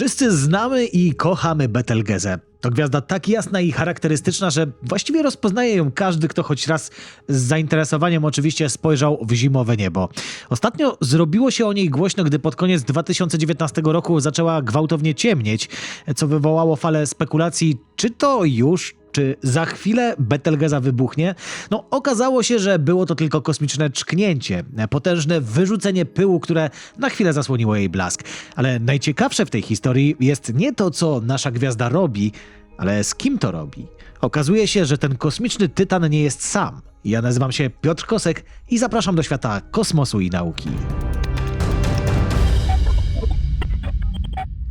Wszyscy znamy i kochamy Betelgezę. To gwiazda tak jasna i charakterystyczna, że właściwie rozpoznaje ją każdy, kto choć raz z zainteresowaniem oczywiście spojrzał w zimowe niebo. Ostatnio zrobiło się o niej głośno, gdy pod koniec 2019 roku zaczęła gwałtownie ciemnieć, co wywołało falę spekulacji, czy to już, czy za chwilę Betelgeza wybuchnie? No, okazało się, że było to tylko kosmiczne czknięcie, potężne wyrzucenie pyłu, które na chwilę zasłoniło jej blask. Ale najciekawsze w tej historii jest nie to, co nasza gwiazda robi, ale z kim to robi. Okazuje się, że ten kosmiczny tytan nie jest sam. Ja nazywam się Piotr Kosek i zapraszam do świata kosmosu i nauki.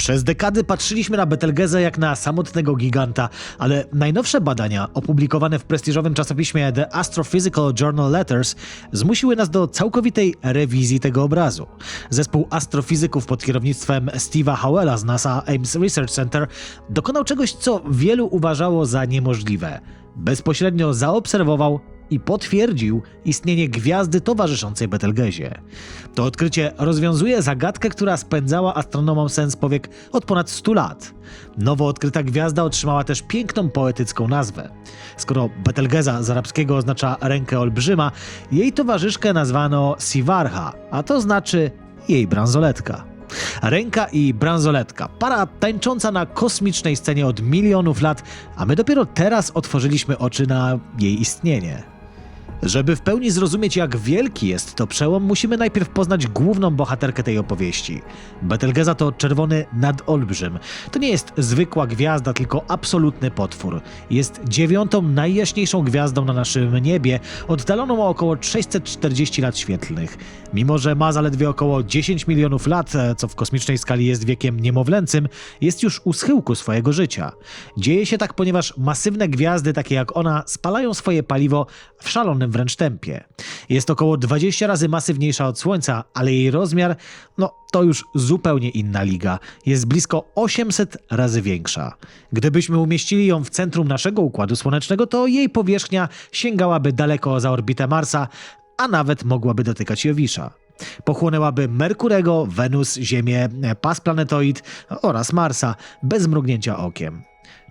Przez dekady patrzyliśmy na Betelgezę jak na samotnego giganta, ale najnowsze badania, opublikowane w prestiżowym czasopiśmie The Astrophysical Journal Letters, zmusiły nas do całkowitej rewizji tego obrazu. Zespół astrofizyków pod kierownictwem Steve'a Howella z NASA Ames Research Center dokonał czegoś, co wielu uważało za niemożliwe. Bezpośrednio zaobserwował i potwierdził istnienie gwiazdy towarzyszącej Betelgezie. To odkrycie rozwiązuje zagadkę, która spędzała astronomom sens powiek od ponad 100 lat. Nowo odkryta gwiazda otrzymała też piękną poetycką nazwę. Skoro Betelgeza z arabskiego oznacza rękę olbrzyma, jej towarzyszkę nazwano Sivarha, a to znaczy jej bransoletka. Ręka i bransoletka. Para tańcząca na kosmicznej scenie od milionów lat, a my dopiero teraz otworzyliśmy oczy na jej istnienie. Żeby w pełni zrozumieć, jak wielki jest to przełom, musimy najpierw poznać główną bohaterkę tej opowieści. Betelgeza to czerwony nadolbrzym. To nie jest zwykła gwiazda, tylko absolutny potwór. Jest dziewiątą najjaśniejszą gwiazdą na naszym niebie, oddaloną o około 640 lat świetlnych. Mimo, że ma zaledwie około 10 milionów lat, co w kosmicznej skali jest wiekiem niemowlęcym, jest już u schyłku swojego życia. Dzieje się tak, ponieważ masywne gwiazdy, takie jak ona, spalają swoje paliwo w szalonym wręcz tempie. Jest około 20 razy masywniejsza od Słońca, ale jej rozmiar, no to już zupełnie inna liga. Jest blisko 800 razy większa. Gdybyśmy umieścili ją w centrum naszego Układu Słonecznego, to jej powierzchnia sięgałaby daleko za orbitę Marsa, a nawet mogłaby dotykać Jowisza. Pochłonęłaby Merkurego, Wenus, Ziemię, pas planetoid oraz Marsa bez mrugnięcia okiem.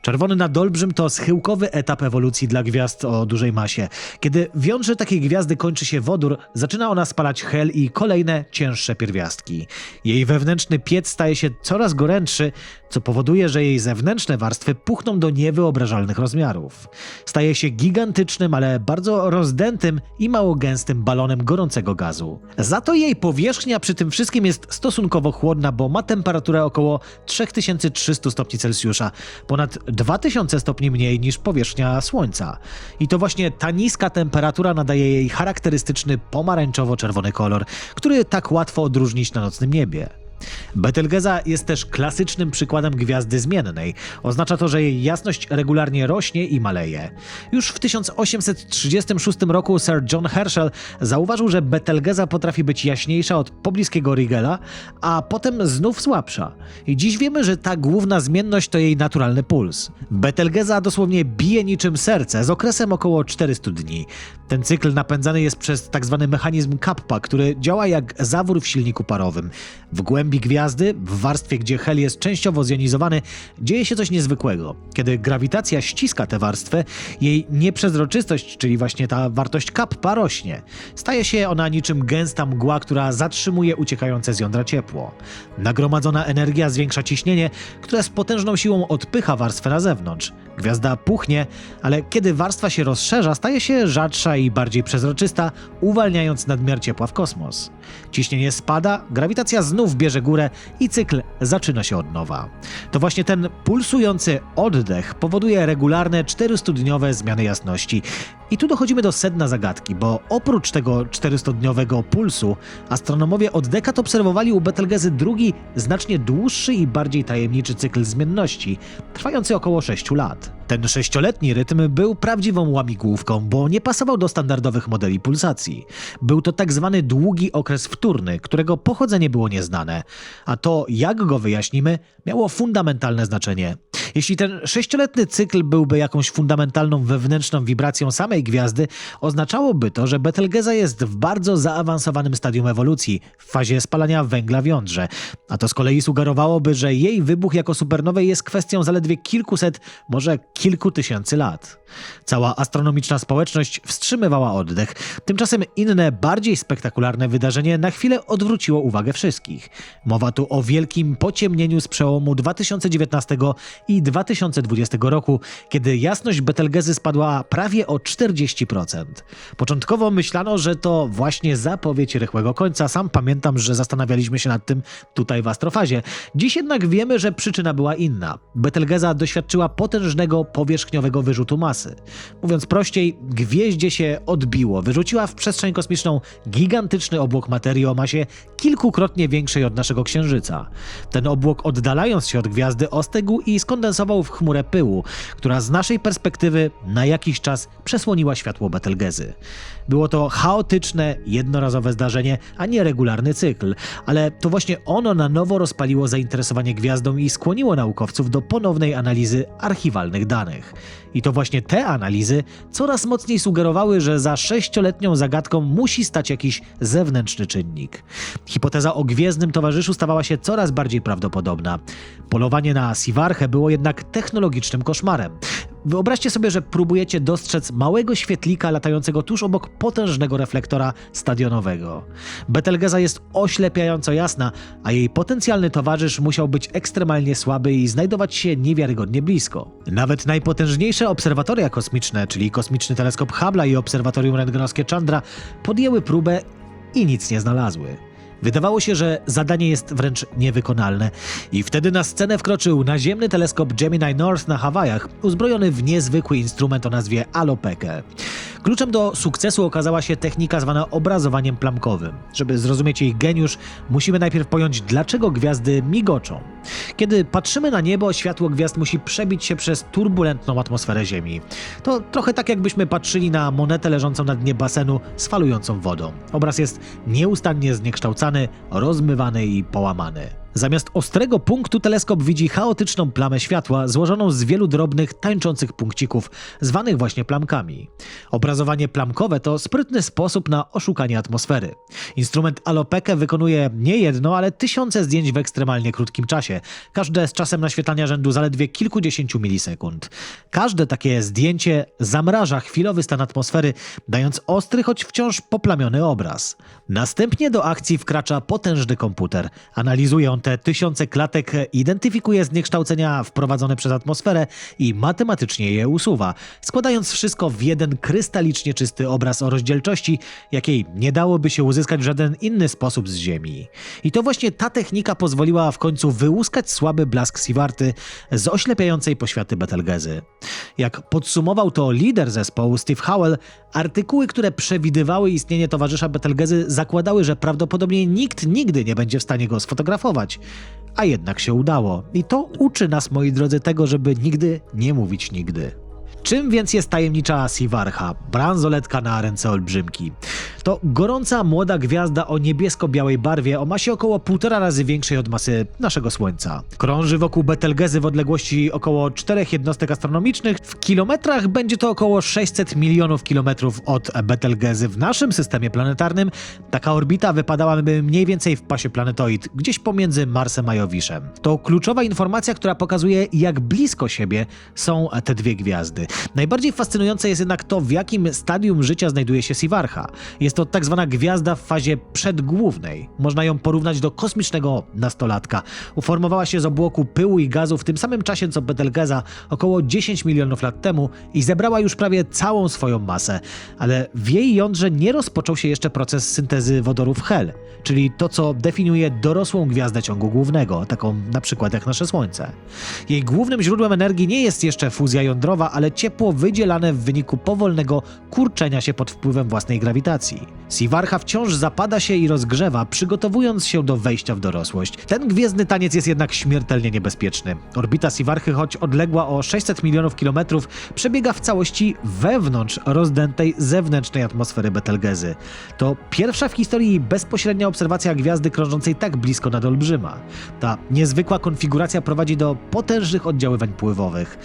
Czerwony nadolbrzym to schyłkowy etap ewolucji dla gwiazd o dużej masie. Kiedy w jądrze takiej gwiazdy kończy się wodór, zaczyna ona spalać hel i kolejne cięższe pierwiastki. Jej wewnętrzny piec staje się coraz gorętszy, co powoduje, że jej zewnętrzne warstwy puchną do niewyobrażalnych rozmiarów. Staje się gigantycznym, ale bardzo rozdętym i mało gęstym balonem gorącego gazu. Za to jej powierzchnia przy tym wszystkim jest stosunkowo chłodna, bo ma temperaturę około 3300 stopni Celsjusza, ponad 2000 stopni mniej niż powierzchnia Słońca. I to właśnie ta niska temperatura nadaje jej charakterystyczny pomarańczowo-czerwony kolor, który tak łatwo odróżnić na nocnym niebie. Betelgeza jest też klasycznym przykładem gwiazdy zmiennej. Oznacza to, że jej jasność regularnie rośnie i maleje. Już w 1836 roku Sir John Herschel zauważył, że Betelgeza potrafi być jaśniejsza od pobliskiego Rigela, a potem znów słabsza. I dziś wiemy, że ta główna zmienność to jej naturalny puls. Betelgeza dosłownie bije niczym serce z okresem około 400 dni. Ten cykl napędzany jest przez tzw. mechanizm Kappa, który działa jak zawór w silniku parowym. W głębi gwiazdy, w warstwie, gdzie hel jest częściowo zjonizowany, dzieje się coś niezwykłego. Kiedy grawitacja ściska tę warstwę, jej nieprzezroczystość, czyli właśnie ta wartość kappa rośnie. Staje się ona niczym gęsta mgła, która zatrzymuje uciekające z jądra ciepło. Nagromadzona energia zwiększa ciśnienie, które z potężną siłą odpycha warstwę na zewnątrz. Gwiazda puchnie, ale kiedy warstwa się rozszerza, staje się rzadsza i bardziej przezroczysta, uwalniając nadmiar ciepła w kosmos. Ciśnienie spada, grawitacja znów bierze górę i cykl zaczyna się od nowa. To właśnie ten pulsujący oddech powoduje regularne 400-dniowe zmiany jasności. I tu dochodzimy do sedna zagadki, bo oprócz tego 400-dniowego pulsu, astronomowie od dekad obserwowali u Betelgezy drugi, znacznie dłuższy i bardziej tajemniczy cykl zmienności, trwający około 6 lat. Ten sześcioletni rytm był prawdziwą łamigłówką, bo nie pasował do standardowych modeli pulsacji. Był to tak zwany długi okres wtórny, którego pochodzenie było nieznane, a to, jak go wyjaśnimy, miało fundamentalne znaczenie. Jeśli ten sześcioletni cykl byłby jakąś fundamentalną wewnętrzną wibracją samej gwiazdy, oznaczałoby to, że Betelgeza jest w bardzo zaawansowanym stadium ewolucji, w fazie spalania węgla w jądrze. A to z kolei sugerowałoby, że jej wybuch jako supernowej jest kwestią zaledwie kilkuset, może kilku tysięcy lat. Cała astronomiczna społeczność wstrzymywała oddech. Tymczasem inne, bardziej spektakularne wydarzenie na chwilę odwróciło uwagę wszystkich. Mowa tu o wielkim pociemnieniu z przełomu 2019 i 2020 roku, kiedy jasność Betelgezy spadła prawie o 40%. Początkowo myślano, że to właśnie zapowiedź rychłego końca. Sam pamiętam, że zastanawialiśmy się nad tym tutaj w astrofazie. Dziś jednak wiemy, że przyczyna była inna. Betelgeza doświadczyła potężnego powierzchniowego wyrzutu masy. Mówiąc prościej, gwieździe się odbiło. Wyrzuciła w przestrzeń kosmiczną gigantyczny obłok materii o masie kilkukrotnie większej od naszego Księżyca. Ten obłok oddalając się od gwiazdy ostygł i skondensował w chmurę pyłu, która z naszej perspektywy na jakiś czas przesłoniła światło Betelgezy. Było to chaotyczne, jednorazowe zdarzenie, a nie regularny cykl, ale to właśnie ono na nowo rozpaliło zainteresowanie gwiazdą i skłoniło naukowców do ponownej analizy archiwalnych danych. I to właśnie te analizy coraz mocniej sugerowały, że za sześcioletnią zagadką musi stać jakiś zewnętrzny czynnik. Hipoteza o gwiezdnym towarzyszu stawała się coraz bardziej prawdopodobna. Polowanie na Siwarchę było jednak technologicznym koszmarem. Wyobraźcie sobie, że próbujecie dostrzec małego świetlika latającego tuż obok potężnego reflektora stadionowego. Betelgeza jest oślepiająco jasna, a jej potencjalny towarzysz musiał być ekstremalnie słaby i znajdować się niewiarygodnie blisko. Nawet najpotężniejsze obserwatoria kosmiczne, czyli kosmiczny teleskop Hubble'a i obserwatorium rentgenowskie Chandra, podjęły próbę i nic nie znalazły. Wydawało się, że zadanie jest wręcz niewykonalne. I wtedy na scenę wkroczył naziemny teleskop Gemini North na Hawajach, uzbrojony w niezwykły instrument o nazwie Alopekę. Kluczem do sukcesu okazała się technika zwana obrazowaniem plamkowym. Żeby zrozumieć jej geniusz, musimy najpierw pojąć, dlaczego gwiazdy migoczą. Kiedy patrzymy na niebo, światło gwiazd musi przebić się przez turbulentną atmosferę Ziemi. To trochę tak, jakbyśmy patrzyli na monetę leżącą na dnie basenu z falującą wodą. Obraz jest nieustannie zniekształcany, rozmywany i połamany. Zamiast ostrego punktu teleskop widzi chaotyczną plamę światła złożoną z wielu drobnych, tańczących punkcików, zwanych właśnie plamkami. Obrazowanie plamkowe to sprytny sposób na oszukanie atmosfery. Instrument Alopekę wykonuje nie jedno, ale tysiące zdjęć w ekstremalnie krótkim czasie, każde z czasem naświetlania rzędu zaledwie kilkudziesięciu milisekund. Każde takie zdjęcie zamraża chwilowy stan atmosfery, dając ostry, choć wciąż poplamiony obraz. Następnie do akcji wkracza potężny komputer. Analizuje on tysiące klatek, identyfikuje zniekształcenia wprowadzone przez atmosferę i matematycznie je usuwa, składając wszystko w jeden krystalicznie czysty obraz o rozdzielczości, jakiej nie dałoby się uzyskać w żaden inny sposób z Ziemi. I to właśnie ta technika pozwoliła w końcu wyłuskać słaby blask Siwarty z oślepiającej poświaty Betelgezy. Jak podsumował to lider zespołu Steve Howell, artykuły, które przewidywały istnienie towarzysza Betelgezy zakładały, że prawdopodobnie nikt nigdy nie będzie w stanie go sfotografować. A jednak się udało. I to uczy nas, moi drodzy, tego, żeby nigdy nie mówić nigdy. Czym więc jest tajemnicza Siwarcha, bransoletka na ręce olbrzymki? To gorąca młoda gwiazda o niebiesko-białej barwie o masie około półtora razy większej od masy naszego Słońca. Krąży wokół Betelgezy w odległości około 4 jednostek astronomicznych. W kilometrach będzie to około 600 milionów kilometrów od Betelgezy. W naszym systemie planetarnym taka orbita wypadałaby mniej więcej w pasie planetoid, gdzieś pomiędzy Marsem a Jowiszem. To kluczowa informacja, która pokazuje, jak blisko siebie są te dwie gwiazdy. Najbardziej fascynujące jest jednak to, w jakim stadium życia znajduje się Siwarcha. Jest to tak zwana gwiazda w fazie przedgłównej. Można ją porównać do kosmicznego nastolatka. Uformowała się z obłoku pyłu i gazu w tym samym czasie co Betelgeza około 10 milionów lat temu i zebrała już prawie całą swoją masę. Ale w jej jądrze nie rozpoczął się jeszcze proces syntezy wodorów hel, czyli to, co definiuje dorosłą gwiazdę ciągu głównego, taką na przykład jak nasze Słońce. Jej głównym źródłem energii nie jest jeszcze fuzja jądrowa, ale ciepło wydzielane w wyniku powolnego kurczenia się pod wpływem własnej grawitacji. Siwarcha wciąż zapada się i rozgrzewa, przygotowując się do wejścia w dorosłość. Ten gwiezdny taniec jest jednak śmiertelnie niebezpieczny. Orbita Siwarchy, choć odległa o 600 milionów kilometrów, przebiega w całości wewnątrz rozdętej zewnętrznej atmosfery Betelgezy. To pierwsza w historii bezpośrednia obserwacja gwiazdy krążącej tak blisko nad Olbrzyma. Ta niezwykła konfiguracja prowadzi do potężnych oddziaływań pływowych.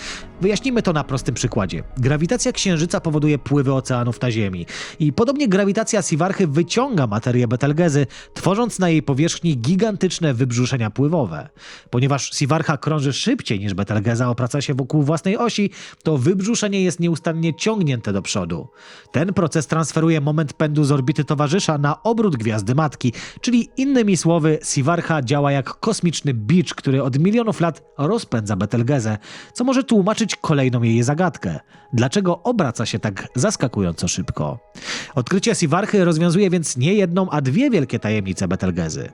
Wyjaśnijmy to na prostym przykładzie. Grawitacja Księżyca powoduje pływy oceanów na Ziemi i podobnie grawitacja Siwarchy wyciąga materię Betelgezy, tworząc na jej powierzchni gigantyczne wybrzuszenia pływowe. Ponieważ Siwarcha krąży szybciej niż Betelgeza opraca się wokół własnej osi, to wybrzuszenie jest nieustannie ciągnięte do przodu. Ten proces transferuje moment pędu z orbity towarzysza na obrót gwiazdy matki, czyli innymi słowy Siwarcha działa jak kosmiczny bicz, który od milionów lat rozpędza Betelgezę, co może tłumaczyć kolejną jej zagadkę. Dlaczego obraca się tak zaskakująco szybko? Odkrycie Siwarchy rozwiązuje więc nie jedną, a dwie wielkie tajemnice Betelgezy.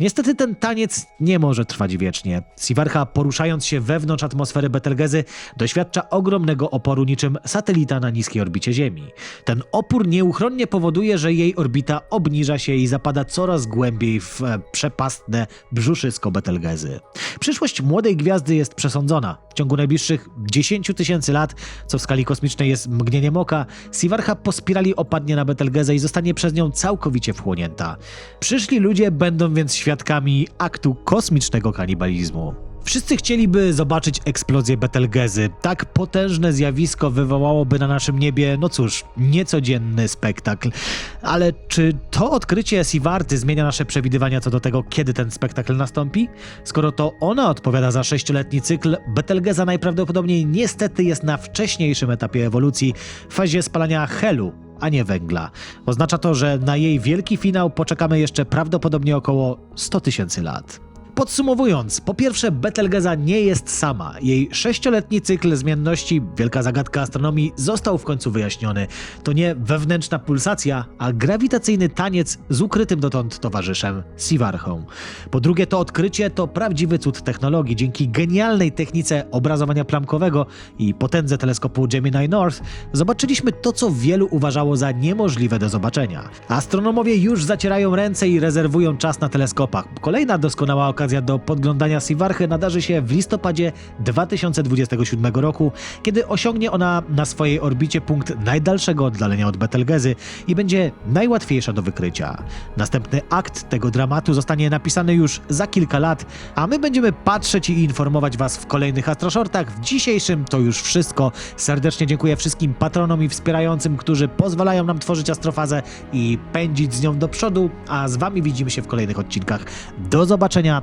Niestety ten taniec nie może trwać wiecznie. Siwarcha, poruszając się wewnątrz atmosfery Betelgezy, doświadcza ogromnego oporu niczym satelita na niskiej orbicie Ziemi. Ten opór nieuchronnie powoduje, że jej orbita obniża się i zapada coraz głębiej w e, przepastne brzuszysko Betelgezy. Przyszłość młodej gwiazdy jest przesądzona. W ciągu najbliższych 10 tysięcy lat, co w skali kosmicznej jest mgnieniem oka, Siwarcha po spirali opadnie na Betelgezę i zostanie przez nią całkowicie wchłonięta. Przyszli ludzie będą więc świadkami aktu kosmicznego kanibalizmu. Wszyscy chcieliby zobaczyć eksplozję Betelgezy. Tak potężne zjawisko wywołałoby na naszym niebie, no cóż, niecodzienny spektakl. Ale czy to odkrycie Siwarty zmienia nasze przewidywania co do tego, kiedy ten spektakl nastąpi? Skoro to ona odpowiada za sześcioletni cykl, Betelgeza najprawdopodobniej niestety jest na wcześniejszym etapie ewolucji, w fazie spalania helu, a nie węgla. Oznacza to, że na jej wielki finał poczekamy jeszcze prawdopodobnie około 100 tysięcy lat. Podsumowując, po pierwsze, Betelgeza nie jest sama. Jej sześcioletni cykl zmienności, wielka zagadka astronomii, został w końcu wyjaśniony. To nie wewnętrzna pulsacja, a grawitacyjny taniec z ukrytym dotąd towarzyszem Siwarchą. Po drugie, to odkrycie to prawdziwy cud technologii. Dzięki genialnej technice obrazowania plamkowego i potędze teleskopu Gemini North zobaczyliśmy to, co wielu uważało za niemożliwe do zobaczenia. Astronomowie już zacierają ręce i rezerwują czas na teleskopach. Kolejna doskonała okazja do podglądania Siwarchy nadarzy się w listopadzie 2027 roku, kiedy osiągnie ona na swojej orbicie punkt najdalszego oddalenia od Betelgezy i będzie najłatwiejsza do wykrycia. Następny akt tego dramatu zostanie napisany już za kilka lat, a my będziemy patrzeć i informować Was w kolejnych Astroshortach. W dzisiejszym to już wszystko. Serdecznie dziękuję wszystkim patronom i wspierającym, którzy pozwalają nam tworzyć astrofazę i pędzić z nią do przodu, a z Wami widzimy się w kolejnych odcinkach. Do zobaczenia,